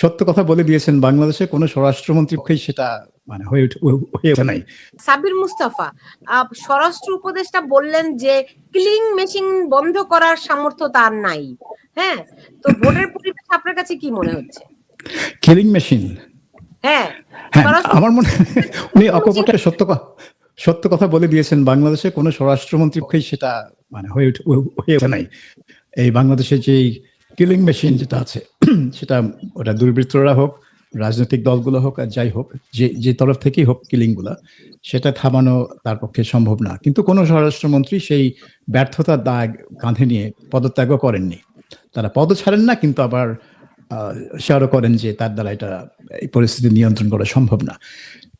সত্য কথা বলে দিয়েছেন বাংলাদেশে কোনো স্বরাষ্ট্রমন্ত্রী পক্ষেই সেটা মানে হয়ে হয়ে ওঠে নাই। সাবির মুস্তাফা স্বরাষ্ট্র উপদেষ্টা বললেন যে ক্লিং মেশিন বন্ধ করার সামর্থ্য তার নাই। হ্যাঁ? তো ভোটের পরিবেশ আপনার কাছে কি মনে হচ্ছে? Killing machine? হ্যাঁ হ্যাঁ আমার মনে উনি অকপটে সত্য সত্য কথা বলে দিয়েছেন বাংলাদেশে কোনো স্বরাষ্ট্রমন্ত্রী পক্ষেই সেটা মানে হয়ে উঠে হয়ে ওঠে নাই। এই বাংলাদেশে যে কিলিং মেশিন যেটা আছে সেটা ওটা দুর্বৃত্তরা হোক, রাজনৈতিক দলগুলো হোক আর যাই হোক, যে যে তরফ থেকেই হোক কিলিংগুলা সেটা থামানো তার পক্ষে সম্ভব না। কিন্তু কোনো স্বরাষ্ট্রমন্ত্রী সেই ব্যর্থতার দাগ কাঁধে নিয়ে পদত্যাগও করেননি। তারা পদ ছাড়েন না, কিন্তু আবার শেয়ারও করেন যে তার দ্বারা এটা এই পরিস্থিতি নিয়ন্ত্রণ করা সম্ভব না।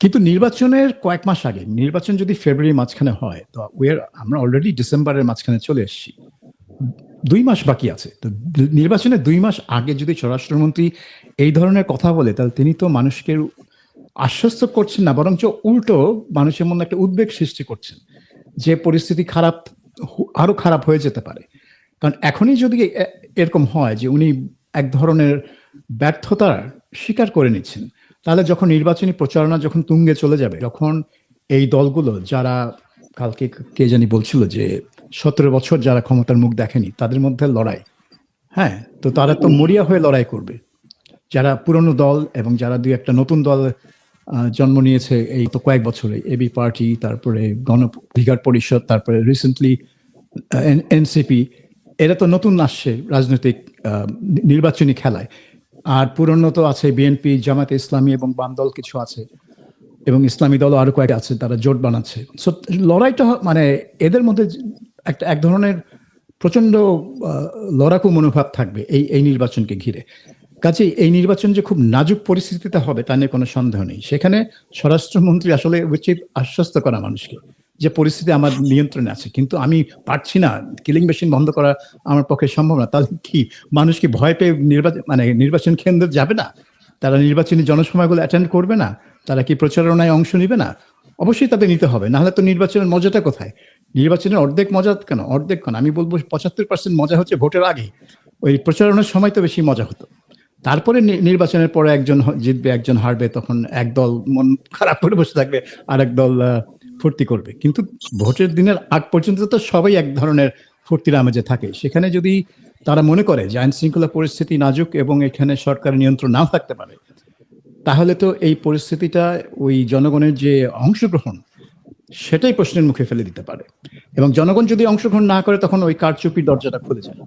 কিন্তু নির্বাচনের কয়েক মাস আগে, নির্বাচন যদি ফেব্রুয়ারি মাঝখানে হয়, তো ওয়ের আমরা অলরেডি ডিসেম্বরের মাঝখানে চলে এসেছি। দুই মাস বাকি আছে। তো নির্বাচনের দুই মাস আগে যদি স্বরাষ্ট্রমন্ত্রী এই ধরনের কথা বলে, তাহলে তিনি তো মানুষকে আশ্বস্ত করছেন না, বরঞ্চ উল্টো মানুষের মধ্যে একটা উদ্বেগ সৃষ্টি করছেন যে পরিস্থিতি খারাপ আরও খারাপ হয়ে যেতে পারে। কারণ এখনই যদি এরকম হয় যে উনি এক ধরনের ব্যর্থতার স্বীকার করে নিচ্ছেন, তাহলে যখন নির্বাচনী প্রচারণা যখন তুঙ্গে চলে যাবে যখন এই দলগুলো যারা কালকে কে জানি বলছিল যে সতেরো বছর যারা ক্ষমতার মুখ দেখেনি তাদের মধ্যে লড়াই। হ্যাঁ তো তারা তো মরিয়া হয়ে লড়াই করবে। যারা পুরনো দল এবং যারা দুই একটা নতুন দল জন্ম নিয়েছে এই তো কয়েক বছরে এবি পার্টি তারপরে গণ অধিকার পরিষদ তারপরে রিসেন্টলি এনসিপি এরা তো নতুন আসছে রাজনৈতিক নির্বাচনী খেলায়। আর পুরনো তো আছে বিএনপি জামাতে ইসলামী এবং বাম দল কিছু আছে। এবং ইসলামী দলও আরও কয়েক আছে তারা জোট বানাচ্ছে। So, লড়াইটা মানে এদের মধ্যে একটা, এক ধরনের প্রচণ্ড লড়াকু মনোভাব থাকবে এই এই নির্বাচনকে ঘিরে। কাজে এই নির্বাচন যে খুব নাজুক পরিস্থিতিতে হবে তা নিয়ে কোনো সন্দেহ নেই। সেখানে স্বরাষ্ট্রমন্ত্রী আসলে উচিত আশ্বস্ত করা মানুষকে যে পরিস্থিতি আমার নিয়ন্ত্রণে আছে। কিন্তু আমি পারছি না, কিলিং মেশিন বন্ধ করা আমার পক্ষে সম্ভব না। তাহলে কি মানুষ কি ভয় পেয়ে নির্বাচন মানে নির্বাচন কেন্দ্রে যাবে না? তারা নির্বাচনী জনসভাগুলো অ্যাটেন্ড করবে না? তারা কি প্রচারণায় অংশ নিবে না? অবশ্যই তাদের নিতে হবে। নাহলে তো নির্বাচনের মজাটা কোথায়? নির্বাচনের অর্ধেক মজা কেন? অর্ধেক কেন? আমি বলব পঁচাত্তর পার্সেন্ট মজা হচ্ছে ভোটের আগে। ওই প্রচারণার সময় তো বেশি মজা হতো। তারপরে নির্বাচনের পরে একজন জিতবে, একজন হারবে, তখন এক দল মন খারাপ করে বসে থাকবে, আর এক দল ফুর্তি করবে। কিন্তু ভোটের দিনের আগ পর্যন্ত তো সবাই এক ধরনের ফুর্তির আমেজে থাকে। সেখানে যদি তারা মনে করে যে আইন শৃঙ্খলা পরিস্থিতি নাজুক এবং এখানে সরকারের নিয়ন্ত্রণ নাও থাকতে পারে, তাহলে তো এই পরিস্থিতিটা ওই জনগণের যে অংশগ্রহণ সেটাই প্রশ্নের মুখে ফেলে দিতে পারে। এবং জনগণ যদি অংশগ্রহণ না করে, তখন ওই কারচুপির দরজাটা খুলে যায়।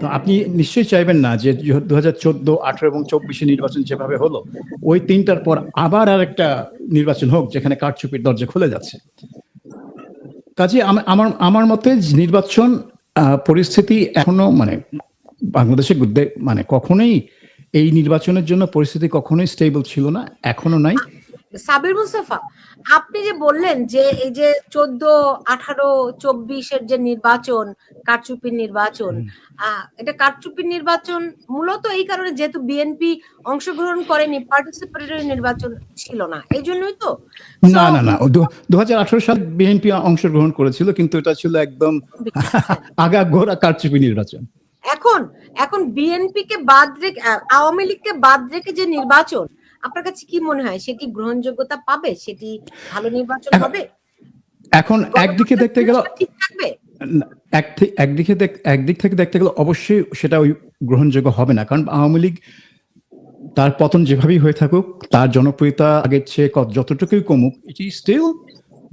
তো আপনি নিশ্চয়ই চাইবেন না যে দু হাজার চোদ্দ, আঠারো এবং চব্বিশে নির্বাচন যেভাবে হলো, ওই তিনটার পর আবার আর একটা নির্বাচন হোক, যেখানে কারচুপির দরজা খুলে যাচ্ছে। কাজে আমার আমার মতে নির্বাচন পরিস্থিতি এখনও মানে বাংলাদেশে মানে কখনোই এই নির্বাচনের জন্য পরিস্থিতি কখনোই স্টেবল ছিল না, এখনও নাই। সাবির মুস্তাফা আপনি যে বললেন যে এই যে চোদ্দ আঠারো চব্বিশের যে নির্বাচন কারচুপির নির্বাচন এটা কারচুপির নির্বাচন মূলত এই কারণে যেহেতু বিএনপি অংশগ্রহণ করেনি পার্টিসিপেটরি নির্বাচন ছিল না এই জন্যই তো। না না না দু হাজার আঠারো সালে বিএনপি অংশগ্রহণ করেছিল কিন্তু এটা ছিল একদম আগা গোড়া কারচুপি নির্বাচন। এখন এখন বিএনপি কে বাদ রেখে আওয়ামী লীগকে বাদ রেখে যে নির্বাচন আপনার কাছে কি মনে হয়? সেটি গ্রহণযোগ্যতা পাবে? সেটি ভালো নির্বাচন হবে? এখন একদিকে দেখতে গেলে ঠিক থাকবে? একদিকে একদিক থেকে দেখতে গেলে অবশ্যই সেটা ওই গ্রহণযোগ্য হবে না। কারণ আওয়ামী লীগ তার পতন যেভাবেই হয়ে থাকুক তার জনপ্রিয়তা আগের চেয়ে যতটুকুই কমুক ইট এটি স্টিল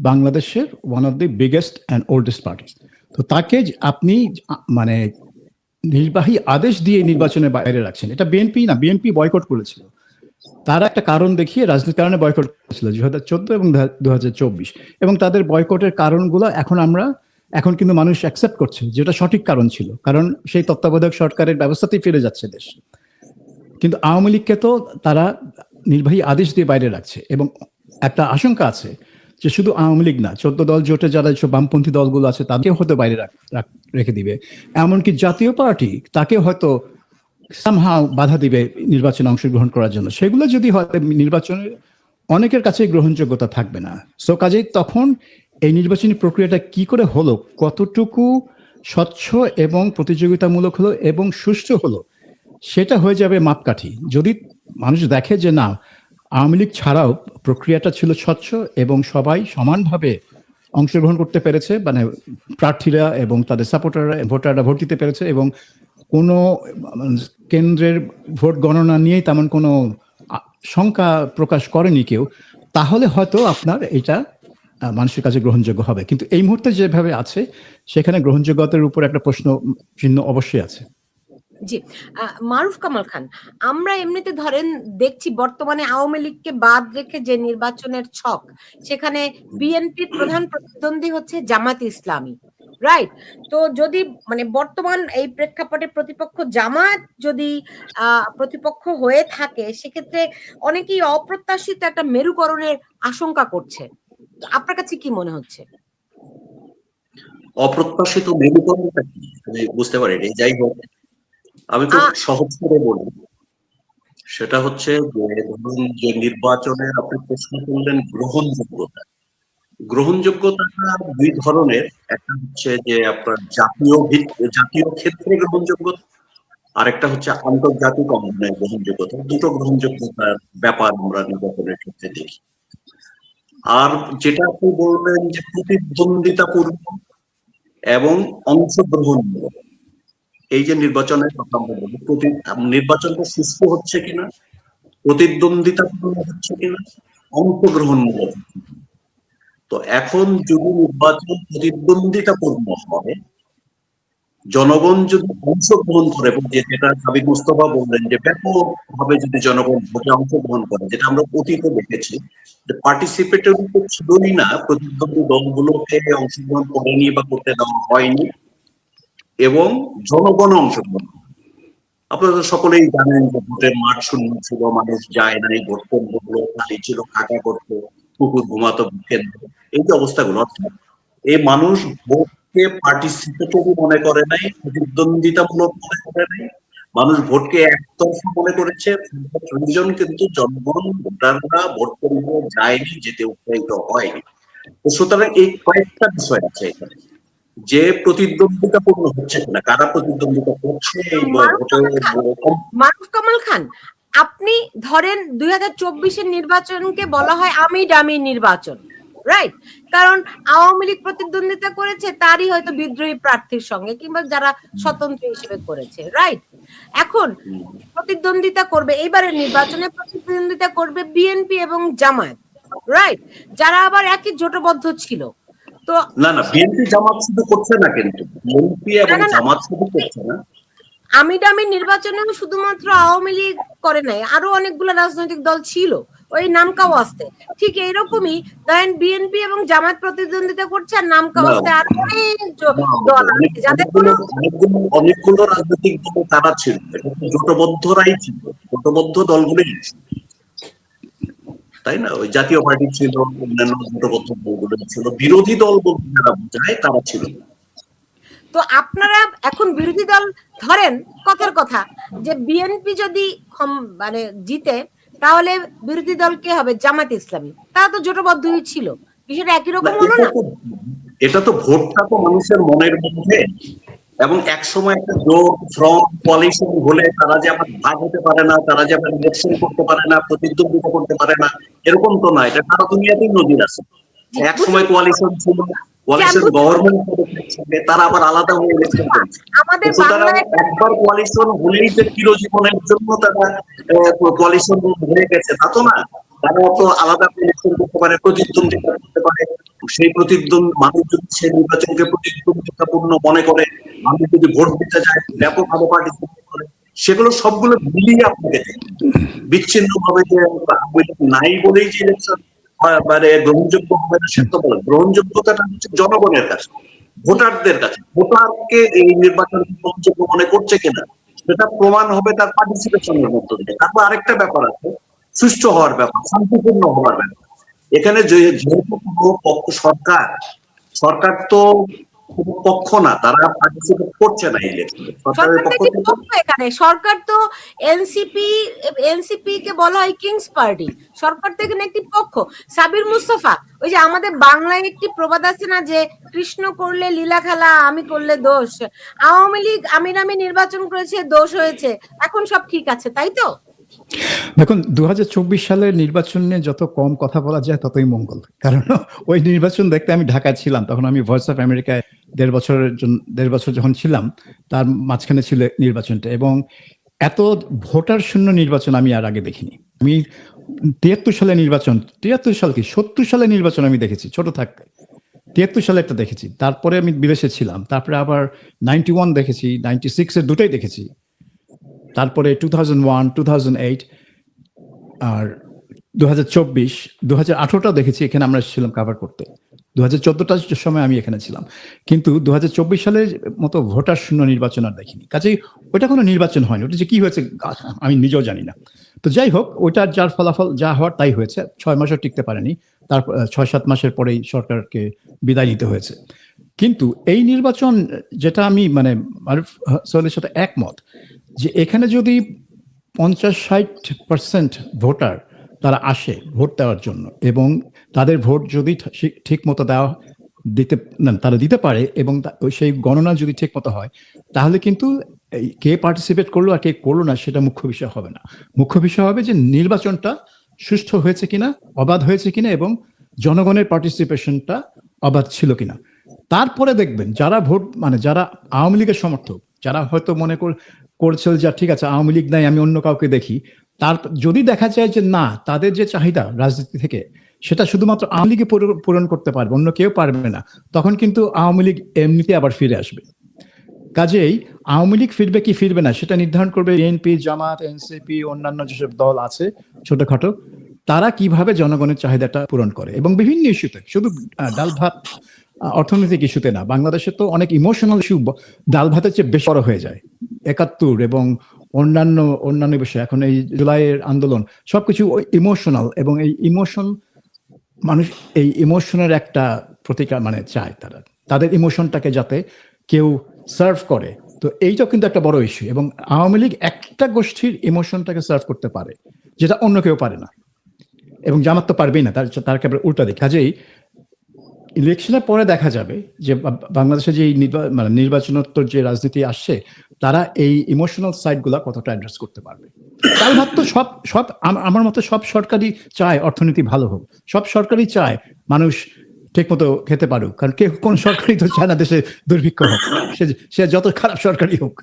বাংলাদেশের one of the biggest and oldest party তো তাকে আপনি মানে নির্বাহী আদেশ দিয়ে নির্বাচনের বাইরে রাখছেন এটা বিএনপি না বিএনপি বয়কট করেছিল। তারা একটা কারণ দেখিয়ে রাজনীতির কারণে বয়কট করেছিল দুই হাজার চোদ্দ এবং দু হাজার চব্বিশ। এবং তাদের বয়কটের কারণগুলো এখন আমরা, এখন কিন্তু মানুষ অ্যাকসেপ্ট করছে, যেটা সঠিক কারণ ছিল। কারণ সেই তত্ত্বাবধায়ক সরকারের ব্যবস্থাতেই ফিরে যাচ্ছে দেশ। কিন্তু আওয়ামী লীগকে তো তারা নির্বাহী আদেশ দিয়ে বাইরে রাখছে। এবং একটা আশঙ্কা আছে যে শুধু আওয়ামী লীগ না, চোদ্দ দল জোটে যারা যেসব বামপন্থী দলগুলো আছে, তাদেরকেও হয়তো বাইরে রেখে দিবে। এমনকি জাতীয় পার্টি, তাকে হয়তো সামহাও বাধা দিবে নির্বাচনে অংশগ্রহণ করার জন্য। সেগুলো যদি হয় নির্বাচনে অনেকের কাছে গ্রহণযোগ্যতা থাকবে না। সো কাজেই তখন এই নির্বাচনী প্রক্রিয়াটা কি করে হলো, কতটুকু স্বচ্ছ এবং প্রতিযোগিতামূলক হলো এবং সুষ্ঠু হলো, সেটা হয়ে যাবে মাপকাঠি। যদি মানুষ দেখে যে না, আওয়ামী লীগ ছাড়াও প্রক্রিয়াটা ছিল স্বচ্ছ এবং সবাই সমানভাবে অংশগ্রহণ করতে পেরেছে মানে প্রার্থীরা এবং তাদের সাপোর্টাররা ভোটাররা ভোট দিতে পেরেছে এবং কোনো কেন্দ্রের ভোট গণনা নিয়েই তেমন কোনো শঙ্কা প্রকাশ করেনি কেউ, তাহলে হয়তো আপনার এটা মানুষের কাছে গ্রহণযোগ্য হবে। কিন্তু এই মুহূর্তে যেভাবে আছে, সেখানে গ্রহণযোগ্যতার উপর একটা প্রশ্ন চিহ্ন অবশ্যই আছে। জি মারুফ কামাল খান, আমরা এমনিতে ধরেন দেখছি বর্তমানে আওয়ামী লীগকে বাদ রেখে যে নির্বাচনের ছক, সেখানে বিএনপির প্রধান প্রতিদ্বন্দ্বী হচ্ছে জামাত ইসলামী। রাইট তো যদি মানে বর্তমান এই প্রেক্ষাপটে প্রতিপক্ষ জামাত যদি প্রতিপক্ষ হয়ে থাকে সেক্ষেত্রে অনেকেই অপ্রত্যাশিত একটা মেরুকরণের আশঙ্কা করছে। আপনার কাছে কি মনে হচ্ছে? অপ্রত্যাশিত মেরুকরণটা আমি বুঝতে পারিনি যাই হোক। আমি তো সহজ করে বলি। সেটা হচ্ছে যে ধরুন যে নির্বাচনের আপনি প্রশ্ন করলেন গ্রহণযোগ্যতা। গ্রহণযোগ্যতাটা দুই ধরনের। একটা হচ্ছে যে আপনার জাতীয় জাতীয় ক্ষেত্রে গ্রহণযোগ্যতা আরেকটা হচ্ছে আন্তর্জাতিক অঙ্গনে গ্রহণযোগ্যতা। দুটো গ্রহণযোগ্যতার ব্যাপার আমরা নির্বাচনের ক্ষেত্রে দেখি। আর যেটা আপনি বললেন যে প্রতিদ্বন্দ্বিতাপূর্ণ এবং অংশগ্রহণমূলক এই যে নির্বাচনের কথা আমরা বলি নির্বাচনটা সুস্থ হচ্ছে কিনা, প্রতিদ্বন্দ্বিতাপূর্ণ হচ্ছে কিনা অংশগ্রহণমূলক। তো এখন যদি নির্বাচন প্রতিদ্বন্দ্বিতাপূর্ণ হয়, জনগণ যদি অংশগ্রহণ করে যেটা সাবিক মুস্তফা বললেন যে ব্যাপকভাবে যদি জনগণ ভোটে অংশগ্রহণ করে, যেটা আমরা অতীতে দেখেছি, যে পার্টিসিপেটরি তো ছিলই না, প্রতিদ্বন্দ্বী দলগুলোকে অংশগ্রহণ করেনি বা করতে দেওয়া হয়নি, এবং জনগণ অংশগ্রহণ। আপনারা সকলেই জানেন যে ভোটের মাঠ শূন্য ছিল, মানুষ যায় নাই, ভোট কেন্দ্রগুলো খালি ছিল খাকা করতো কুকুর ঘুমাতো এই যে অবস্থাগুলো এই মানুষ ভোটকে পার্টিসিপেটরি মনে করে নাই প্রতিদ্বন্দ্বিতামূলক মনে করে নাই। মানুষ ভোটকে একতরফা মনে করেছে। প্রয়োজন কিন্তু জনগণ ভোটাররা ভোট কেন্দ্রে যায়নি যেতে উৎসাহিত হয়নি। তো সুতরাং এই কয়েকটা বিষয় আছে এখানে। যে প্রতিদ্বন্দ্বিতাপূর্ণ হচ্ছে কিনা কারা প্রতিদ্বন্দ্বিতা করছে মারুফ কামাল খান আপনি ধরেন দুই হাজার চব্বিশের নির্বাচনকে বলা হয় আমি ডামি নির্বাচন রাইট কারণ আওয়ামী লীগ প্রতিদ্বন্দ্বিতা করেছে তারই হয়তো বিদ্রোহী প্রার্থীর সঙ্গে কিংবা যারা স্বতন্ত্র হিসেবে করেছে রাইট এখন প্রতিদ্বন্দ্বিতা করবে এবারের নির্বাচনে প্রতিদ্বন্দ্বিতা করবে বিএনপি এবং জামায়াত রাইট যারা আবার একই জোটবদ্ধ ছিল তো না না বিএনপি জামাত শুধু করছে না কিন্তু। বিএনপি এবং। জামাত শুধু করছে না। আমি ডামি নির্বাচনেও শুধুমাত্র আওয়ামী লীগ করে নাই আরও অনেকগুলো রাজনৈতিক দল ছিল ওই নামকাও আসতে ঠিক এইরকমই ধরেন বিএনপি এবং জামাত প্রতিদ্বন্দ্বিতা করছে আর নামকাও আসতে আর অনেক দল আছে যাদের কোনো অনেকগুলো রাজনৈতিক দল তারা ছিল জোটবদ্ধরাই ছিল জোটবদ্ধ দলগুলোই ছিল। তাই না? ওই জাতীয় পার্টি ছিল অন্যান্য জোটবদ্ধ দলগুলো ছিল বিরোধী দল বলতে যারা বোঝায় তারা ছিল তো আপনারা এখন বিরোধী দল ধরেন কথার কথা যে বিএনপি যদি মানে জিতে তাহলে বিরোধী দল কে হবে? জামাত ইসলামী। তারা তো জোটবদ্ধই ছিল। বিষয়টা একই রকম হলো না? এটা তো ভোটটা তো মানুষের মনের মধ্যে। এবং এক সময় একটা জোট ফ্রন্ট কোয়ালিশন হলে তারা যে আবার ভাগ হতে পারে না তারা যে আবার ইলেকশন করতে পারে না প্রতিদ্বন্দ্বিতা করতে পারে না এরকম তো না। এটা সারা দুনিয়াতেই নজির আছে। এক সময় কোয়ালিশন ছিল কোয়ালিশন গভর্নমেন্ট তারা আবার আলাদা হয়ে ইলেকশন করছে আমাদের বাংলায় একবার কোয়ালিশন হলেই যে চিরজীবনের জন্য তারা কোয়ালিশন হয়ে গেছে তা তো না। তারা তো আলাদা ইলেকশন করতে পারে প্রতিদ্বন্দ্বিতা করতে পারে। সেই প্রতিদ্বন্দ্ব মানুষ যদি সেই নির্বাচনকে প্রতিদ্বন্দ্বিতাপূর্ণ মনে করে মানুষ যদি ভোট দিতে যায় ব্যাপকভাবে পার্টিসিপেট করে সেগুলো সবগুলো মিলিয়ে আপনাকে বিচ্ছিন্ন ভাবে যে নাই বলেই যে ইলেকশন মানে গ্রহণযোগ্য হবে না সেটা তো বলে। গ্রহণযোগ্যতাটা হচ্ছে জনগণের কাছে, ভোটারদের কাছে। ভোটারকে এই নির্বাচন গ্রহণযোগ্য মনে করছে কিনা, সেটা প্রমাণ হবে তার পার্টিসিপেশনের মধ্য দিয়ে। তারপর আরেকটা ব্যাপার আছে সুস্থ হওয়ার ব্যাপার, শান্তিপূর্ণ হওয়ার ব্যাপার। এখানে যেহেতু কোনো পক্ষ সরকার সরকার তো কোনো পক্ষ না তারা পার্টিসিপেট করছে না ইলেকশনে সরকারের সরকার তো পক্ষ একটি থেকে পক্ষ এখানে? সরকার তো এনসিপি এনসিপি কে বলা হয় কিংস পার্টি সরকার তো এখানে একটি পক্ষ। সাবির মুস্তফা ওই যে আমাদের বাংলায় একটি প্রবাদ আছে না যে কৃষ্ণ করলে লীলা খেলা আমি করলে দোষ। আওয়ামী লীগ আমি নির্বাচন করেছে দোষ হয়েছে। এখন সব ঠিক আছে তাই তো? দেখুন দু হাজার চব্বিশ সালের নির্বাচন নিয়ে যত কম কথা বলা যায় ততই মঙ্গল। কারণ ওই নির্বাচন দেখতে আমি ঢাকায় ছিলাম, তখন আমি ভয়েস অফ আমেরিকায় দেড় বছরের দেড় বছর যখন ছিলাম, তার মাঝখানে ছিল নির্বাচনটা এবং এত ভোটার শূন্য নির্বাচন আমি আর আগে দেখিনি। আমি তিয়াত্তর সালে নির্বাচন, তিয়াত্তর সাল কি? সত্তর সালে নির্বাচন আমি দেখেছি, ছোট থাকতে তিয়াত্তর সালে একটা দেখেছি। তারপরে আমি বিদেশে ছিলাম, তারপরে আবার নাইনটি ওয়ান দেখেছি নাইনটি সিক্স এর দুটোই দেখেছি। তারপরে two thousand one two thousand eight আর দু হাজার চব্বিশ দু হাজার দেখেছি, এখানে আমরা ছিলাম কাভার করতে। দু হাজার চোদ্দটার সময় আমি এখানে ছিলাম। কিন্তু দু হাজার চব্বিশ সালের মতো ভোটার শূন্য নির্বাচন আর দেখিনি। কাজেই ওটা কোনো নির্বাচন হয়নি। ওটা যে কি হয়েছে, আমি নিজেও জানি না। তো যাই হোক, ওইটার যার ফলাফল যা হওয়ার তাই হয়েছে। ছয় মাসও টিকতে পারেনি। তারপর ছয় সাত মাসের পরেই সরকারকে বিদায় নিতে হয়েছে। কিন্তু এই নির্বাচন যেটা আমি মানে মারুফ সোহেলের সাথে একমত যে এখানে যদি পঞ্চাশ ষাট পার্সেন্ট ভোটার তারা আসে ভোট দেওয়ার জন্য এবং তাদের ভোট যদি ঠিক মতো দেওয়া দিতে, না, তারা দিতে পারে এবং সেই গণনা যদি ঠিক মতো হয়, তাহলে কিন্তু কে পার্টিসিপেট করল আর কে করল না সেটা মুখ্য বিষয় হবে না। মুখ্য বিষয় হবে যে নির্বাচনটা সুষ্ঠু হয়েছে কিনা, অবাধ হয়েছে কিনা এবং জনগণের পার্টিসিপেশনটা অবাধ ছিল কিনা। তারপরে দেখবেন যারা ভোট মানে যারা আওয়ামী লীগের সমর্থক, যারা হয়তো মনে কর করছিল যে ঠিক আছে, আওয়ামী লীগ নাই, আমি অন্য কাউকে দেখি। তার, যদি দেখা যায় যে, না, তাদের যে চাহিদা রাজনীতি থেকে, সেটা শুধুমাত্র আওয়ামী লীগে পূরণ- করতে পারবে, অন্য কেউ পারবে না। তখন কিন্তু আওয়ামী লীগ এমনিতে আবার ফিরে আসবে। কাজেই আওয়ামী লীগ ফিরবে কি ফিরবে না, সেটা নির্ধারণ করবে এনপি জামাত, এনসিপি, অন্যান্য যেসব দল আছে, ছোটখাটো, তারা কীভাবে জনগণের চাহিদাটা পূরণ করে এবং বিভিন্ন ইস্যুতে, শুধু ডাল ভাত অর্থনৈতিক ইস্যুতে না। বাংলাদেশে তো অনেক ইমোশনাল ইস্যু ডাল ভাতের চেয়ে বেশ বড় হয়ে যায়। একাত্তর এবং অন্যান্য অন্যান্য বিষয়, এখন এই জুলাইয়ের আন্দোলন, সবকিছু ইমোশনাল এবং এই ইমোশন মানুষ, এই ইমোশনের একটা প্রতিকার মানে চায় তারা। তাদের ইমোশনটাকে যাতে কেউ সার্ভ করে। তো এইটাও কিন্তু একটা বড় ইস্যু এবং আওয়ামী লীগ একটা গোষ্ঠীর ইমোশনটাকে সার্ভ করতে পারে, যেটা অন্য কেউ পারে না। এবং জামাত তো পারবেই না, তার তার একেবারে উল্টা দিক কাজেই ইলেকশনের পরে দেখা যাবে যে বাংলাদেশে যে মানে নির্বাচনোত্তর যে রাজনীতি আসছে, তারা এই ইমোশনাল সাইডগুলা কতটা অ্যাড্রেস করতে পারবে? তার ভাব তো সব সব আম- আমার মতে সব সরকারই চায় অর্থনীতি ভালো হোক। সব সরকারই চায় মানুষ ঠিক মতো খেতে পারুক। কারণ কেউ কোন সরকারই তো চায় না দেশে দুর্ভিক্ষ হোক। সে সে যত খারাপ সরকারই হোক।